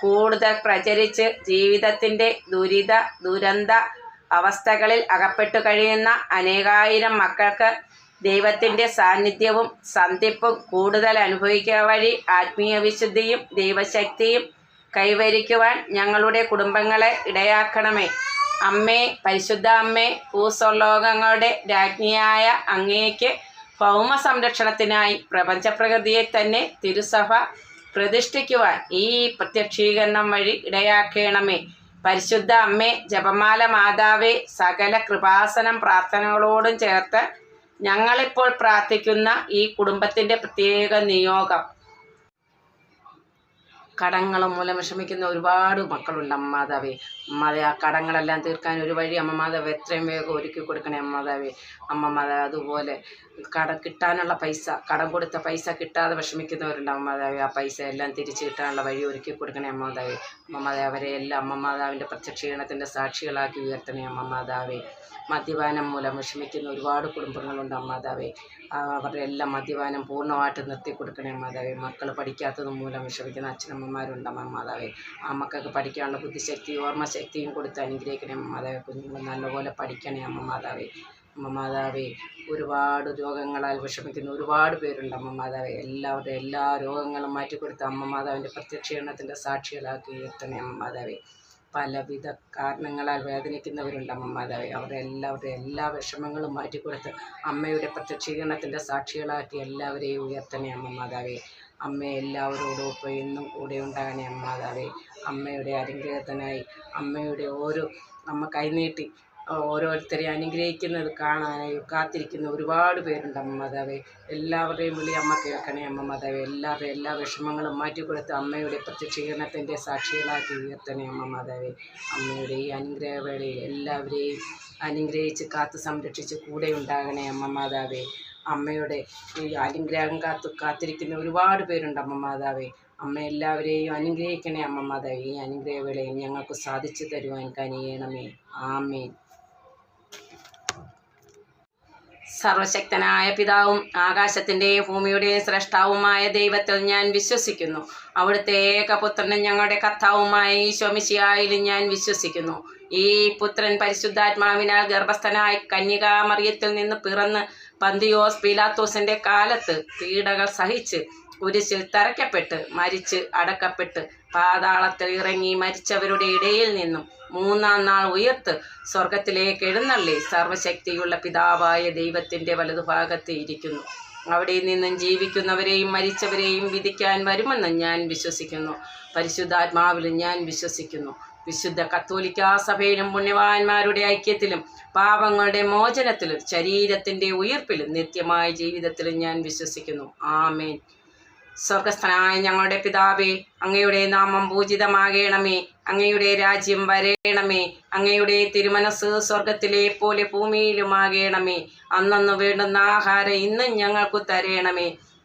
കൂടുതൽ പ്രചരിച്ച് ജീവിതത്തിന്റെ ദുരിത ദുരന്ത അവസ്ഥകളിൽ അകപ്പെട്ടു കഴിയുന്ന അനേകായിരം മക്കൾക്ക് ദൈവത്തിന്റെ സാന്നിധ്യവും സന്ധിപ്പും കൂടുതൽ അനുഭവിക്കുക വഴി ആത്മീയ വിശുദ്ധിയും ദൈവശക്തിയും കൈവരിക്കുവാൻ ഞങ്ങളുടെ കുടുംബങ്ങളെ ഇടയാക്കണമേ. അമ്മേ പരിശുദ്ധ അമ്മേ ഭൂസ്വലോകങ്ങളുടെ രാജ്ഞിയായ അങ്ങേക്ക് ഭൗമ സംരക്ഷണത്തിനായി പ്രപഞ്ചപ്രകൃതിയെ തന്നെ തിരുസഭ പ്രതിഷ്ഠിക്കുവാൻ ഈ പ്രത്യക്ഷീകരണം വഴി ഇടയാക്കണമേ. പരിശുദ്ധ അമ്മേ ജപമാല മാതാവേ സകല കൃപാസനം പ്രാർത്ഥനകളോടും ചേർത്ത് ഞങ്ങളിപ്പോൾ പ്രാർത്ഥിക്കുന്ന ഈ കുടുംബത്തിന്റെ പ്രത്യേക നിയോഗം. കടങ്ങൾ മൂലം വിഷമിക്കുന്ന ഒരുപാട് മക്കളുണ്ട് അമ്മാതാവേ. അമ്മാതെ ആ കടങ്ങളെല്ലാം തീർക്കാൻ ഒരു വഴി അമ്മ മാതാവ് എത്രയും വേഗം ഒരുക്കി കൊടുക്കണേ അമ്മാതാവേ. അമ്മ മാതാവ് അതുപോലെ കട കിട്ടാനുള്ള പൈസ കടം കൊടുത്ത പൈസ കിട്ടാതെ വിഷമിക്കുന്നവരുണ്ട് അമ്മ മാതാവേ ആ പൈസ എല്ലാം തിരിച്ചു കിട്ടാനുള്ള വഴി ഒരുക്കി കൊടുക്കണേ അമ്മ മാതാവേ അമ്മ മാതാവേ അവരെ എല്ലാം അമ്മ മാതാവിന്റെ പ്രത്യക്ഷീണത്തിന്റെ സാക്ഷികളാക്കി ഉയർത്തണേ അമ്മ മാതാവേ മദ്യപാനം മൂലം വിഷമിക്കുന്ന ഒരുപാട് കുടുംബങ്ങളുണ്ട് അമ്മാതാവേ. അവരുടെ എല്ലാം മദ്യപാനം പൂർണമായിട്ട് നിർത്തി കൊടുക്കണേ മാതാവേ മക്കൾ പഠിക്കാത്തത് മൂലം വിഷമിക്കുന്ന അച്ഛനമ്മമാരുണ്ട് അമ്മ മാതാവേ. ആ മക്കൾക്ക് പഠിക്കാനുള്ള ബുദ്ധിശക്തി ഓർമ്മശക്തിയും കൊടുത്ത് അനുഗ്രഹിക്കണേ അമ്മ മാതാവേ. കുഞ്ഞുങ്ങൾ നല്ലപോലെ പഠിക്കണേ അമ്മ മാതാവേ. അമ്മ മാതാവേ ഒരുപാട് രോഗങ്ങളാൽ വിഷമിക്കുന്ന. ഒരുപാട് പേരുണ്ട് അമ്മ മാതാവേ. എല്ലാവരുടെ എല്ലാ രോഗങ്ങളും മാറ്റിക്കൊടുത്ത് അമ്മ മാതാവിന്റെ പ്രത്യക്ഷീകരണത്തിന്റെ സാക്ഷികളാക്കി ഉയർത്തണേ അമ്മ മാതാവേ. പലവിധ കാരണങ്ങളാൽ വേദനിക്കുന്നവരുണ്ട് അമ്മ മാതാവേ. അവരുടെ എല്ലാവരുടെ എല്ലാ വിഷമങ്ങളും മാറ്റിക്കൊടുത്ത് അമ്മയുടെ പ്രത്യക്ഷീകരണത്തിന്റെ സാക്ഷികളാക്കി എല്ലാവരെയും ഉയർത്തണേ അമ്മ മാതാവേ. അമ്മ എല്ലാവരോടും ഒപ്പം എന്നും കൂടെ ഉണ്ടാകണേ അമ്മാതാവേ. അമ്മയുടെ അനുഗ്രഹത്തിനായി അമ്മയുടെ ഓരോ അമ്മ കൈനീട്ടി ഓരോരുത്തരെ അനുഗ്രഹിക്കുന്നത് കാണാനായി കാത്തിരിക്കുന്ന ഒരുപാട് പേരുണ്ട് അമ്മ മാതാവേ എല്ലാവരുടെയും വിളി അമ്മ കേൾക്കണേ അമ്മ മാതാവേ എല്ലാവരുടെയും എല്ലാ വിഷമങ്ങളും മാറ്റിക്കൊടുത്ത് അമ്മയുടെ പ്രത്യക്ഷീകരണത്തിന്റെ സാക്ഷികളാക്കി ഉയർത്തണേ അമ്മ മാതാവേ അമ്മയുടെ ഈ അനുഗ്രഹവേളയിൽ എല്ലാവരെയും അനുഗ്രഹിച്ച് കാത്ത് സംരക്ഷിച്ച് കൂടെ ഉണ്ടാകണേ അമ്മ മാതാവേ അമ്മയുടെ ഈ അനുഗ്രഹം കാത്തു കാത്തിരിക്കുന്ന ഒരുപാട് പേരുണ്ട് അമ്മ മാതാവേ അമ്മ എല്ലാവരെയും അനുഗ്രഹിക്കണേ അമ്മ മാതാവേ ഈ അനുഗ്രഹവേളയിൽ ഞങ്ങൾക്ക് സാധിച്ചു തരുവാൻ കനിയണമേ. ആമേൻ. സർവശക്തനായ പിതാവും ആകാശത്തിന്റെയും ഭൂമിയുടെയും സ്രഷ്ടാവുമായ ദൈവത്തിൽ ഞാൻ വിശ്വസിക്കുന്നു. അവിടുത്തെ ഏകപുത്രനും ഞങ്ങളുടെ കർത്താവുമായ ഈശോമിശിയായാലും ഞാൻ വിശ്വസിക്കുന്നു. ഈ പുത്രൻ പരിശുദ്ധാത്മാവിനാൽ ഗർഭസ്ഥനായി കന്യകാമറിയത്തിൽ നിന്ന് പിറന്ന് പന്തിയോസ് പീലാത്തോസിന്റെ കാലത്ത് പീഡകൾ സഹിച്ച് കുരിശിൽ തറയ്ക്കപ്പെട്ട് മരിച്ച് അടക്കപ്പെട്ട് പാതാളത്തിൽ ഇറങ്ങി മരിച്ചവരുടെ ഇടയിൽ നിന്നും മൂന്നാം നാൾ ഉയർത്ത് സ്വർഗത്തിലേക്ക് എഴുന്നള്ളി സർവശക്തിയുള്ള പിതാവായ ദൈവത്തിന്റെ വലതുഭാഗത്ത് ഇരിക്കുന്നു. അവിടെ നിന്നും ജീവിക്കുന്നവരെയും മരിച്ചവരെയും വിധിക്കാൻ വരുമെന്ന് ഞാൻ വിശ്വസിക്കുന്നു. പരിശുദ്ധാത്മാവിലും ഞാൻ വിശ്വസിക്കുന്നു. വിശുദ്ധ കത്തോലിക്കാ സഭയിലും പുണ്യവാന്മാരുടെ ഐക്യത്തിലും പാപങ്ങളുടെ മോചനത്തിലും ശരീരത്തിന്റെ ഉയർപ്പിലും നിത്യമായ ജീവിതത്തിലും ഞാൻ വിശ്വസിക്കുന്നു. ആമേൻ. സ്വർഗസ്ഥനായ ഞങ്ങളുടെ പിതാവേ അങ്ങയുടെ നാമം പൂജിതമാകേണമേ. അങ്ങയുടെ രാജ്യം വരേണമേ. അങ്ങയുടെ തിരുമനസ് സ്വർഗത്തിലെ പോലെ ഭൂമിയിലുമാകേണമേ. അന്നന്ന് വേണ്ടുന്ന ആഹാരം ഇന്നും ഞങ്ങൾക്ക് തരയണമേ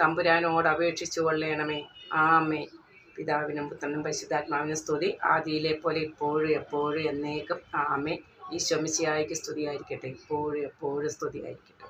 തമ്പുരാനോട് അപേക്ഷിച്ചു കൊള്ളണമേ. ആമേ. പിതാവിനും പുത്രനും പരിശുദ്ധാത്മാവിനും സ്തുതി. ആദിയിലെ പോലെ ഇപ്പോഴും എപ്പോഴും എന്നേക്കും. ആമേ. ഈ ശമിശിയായിക്ക് സ്തുതിയായിരിക്കട്ടെ. ഇപ്പോഴും എപ്പോഴും സ്തുതിയായിരിക്കട്ടെ.